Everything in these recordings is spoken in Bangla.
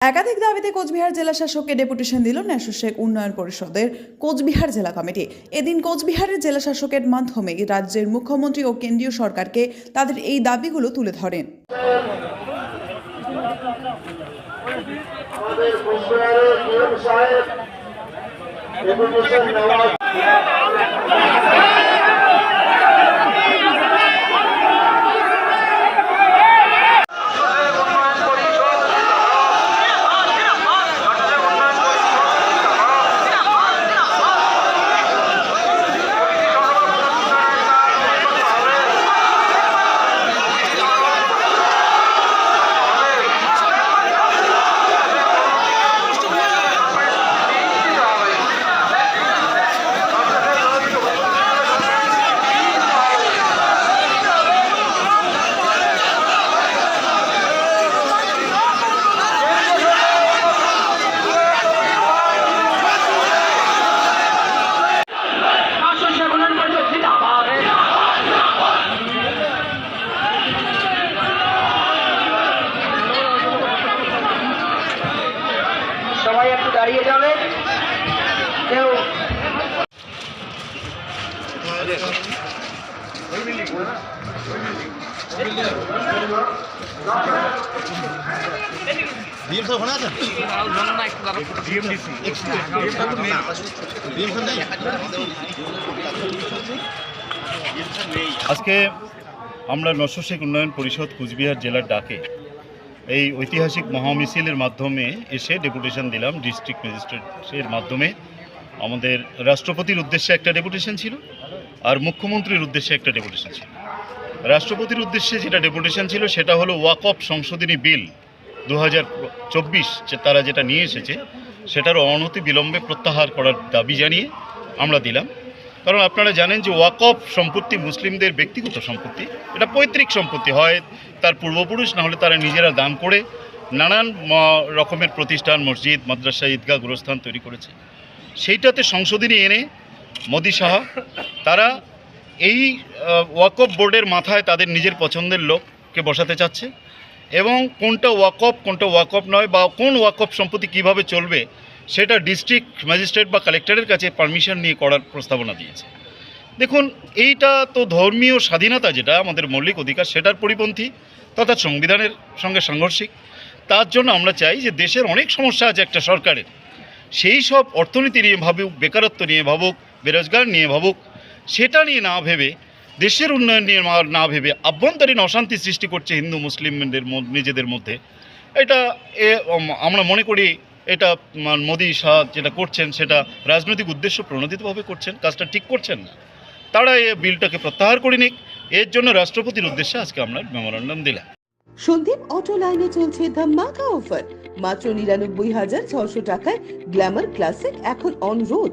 একাধিক দাবিতে কোচবিহার জেলা শাসককে ডেপুটেশন দিল ন্যাশো শেখ উন্নয়ন পরিষদের কোচবিহার জেলা কমিটি। এদিন কোচবিহারের জেলা শাসকের মাধ্যমে রাজ্যের মুখ্যমন্ত্রী ও কেন্দ্রীয় সরকারকে তাদের এই দাবিগুলো তুলে ধরেন। আমাদের আজকে আমরা নশো শেখ উন্নয়ন পরিষদ কুচবিহার জেলার ডাকে এই ঐতিহাসিক মহামিছিলের মাধ্যমে এসে ডেপুটেশন দিলাম ডিস্ট্রিক্ট ম্যাজিস্ট্রেটের মাধ্যমে। আমাদের রাষ্ট্রপতির উদ্দেশ্যে একটা ডেপুটেশন ছিল। আর মুখ্যমন্ত্রীর উদ্দেশ্যে একটা ডেপুটেশন ছিল। রাষ্ট্রপতির উদ্দেশ্যে যেটা ডেপুটেশন ছিল সেটা হলো ওয়াকফ সংশোধনী বিল দু হাজার চব্বিশ তারা যেটা নিয়ে এসেছে, সেটার অনতি বিলম্বে প্রত্যাহার করার দাবি জানিয়ে আমরা দিলাম। কারণ আপনারা জানেন যে ওয়াকফ সম্পত্তি মুসলিমদের ব্যক্তিগত সম্পত্তি। এটা পৈতৃক সম্পত্তি হয়, তার পূর্বপুরুষ না হলে তারা নিজেরা দান করে নানান রকমের প্রতিষ্ঠান, মসজিদ, মাদ্রাসা, ঈদগাহ, গোরস্থান তৈরি করেছে। সেইটাতে সংশোধনী এনে মোদি সাহা তারা এই ওয়াকফ বোর্ডের মাথায় তাদের নিজের পছন্দের লোককে বসাতে চাচ্ছে এবং কোনটা ওয়াকফ কোনটা ওয়াকফ নয় বা কোন ওয়াকফ সম্পত্তি কীভাবে চলবে সেটা ডিস্ট্রিক্ট ম্যাজিস্ট্রেট বা কালেক্টরের কাছে পারমিশন নিয়ে করার প্রস্তাবনা দিয়েছে। দেখুন, এইটা তো ধর্মীয় স্বাধীনতা যেটা, আমাদের মৌলিক অধিকার সেটার পরিপন্থী তথা সংবিধানের সঙ্গে সাংঘর্ষিক। তার জন্য আমরা চাই যে দেশের অনেক সমস্যা আছে একটা সরকারের। সেই সব অর্থনীতি নিয়ে ভাবুক, বেকারত্ব নিয়ে ভাবুক, বেরোজগার নিয়ে ভাবুক সেটা নিয়ে না ভেবে, দেশের উন্নয়ন নিয়ে না ভেবে আভ্যন্তরীণ অশান্তি সৃষ্টি করছে হিন্দু, মুসলিমদের নিজেদের মধ্যে। এটা এ আমরা মনে করি এটা মোদি শাহ যেটা করছেন সেটা রাজনৈতিক উদ্দেশ্য প্রণোদিতভাবে করছেন, কাজটা ঠিক করছেন না। তারা এই বিলটাকে প্রত্যাহার করে নিক। এর জন্য রাষ্ট্রপতির উদ্দেশ্যে আজকে আমরা মেমোরান্ডাম দিলাম। সন্দীপ অটো লাইনে চলছে ধামাকা অফার মাত্র নিরানব্বই হাজার ছশো টাকায় গ্ল্যামার ক্লাসিক এখন on road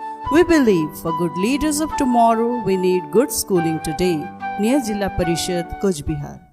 We believe for good leaders of tomorrow, we need good schooling today. Near Jilla Parishad, Kuch Bihar.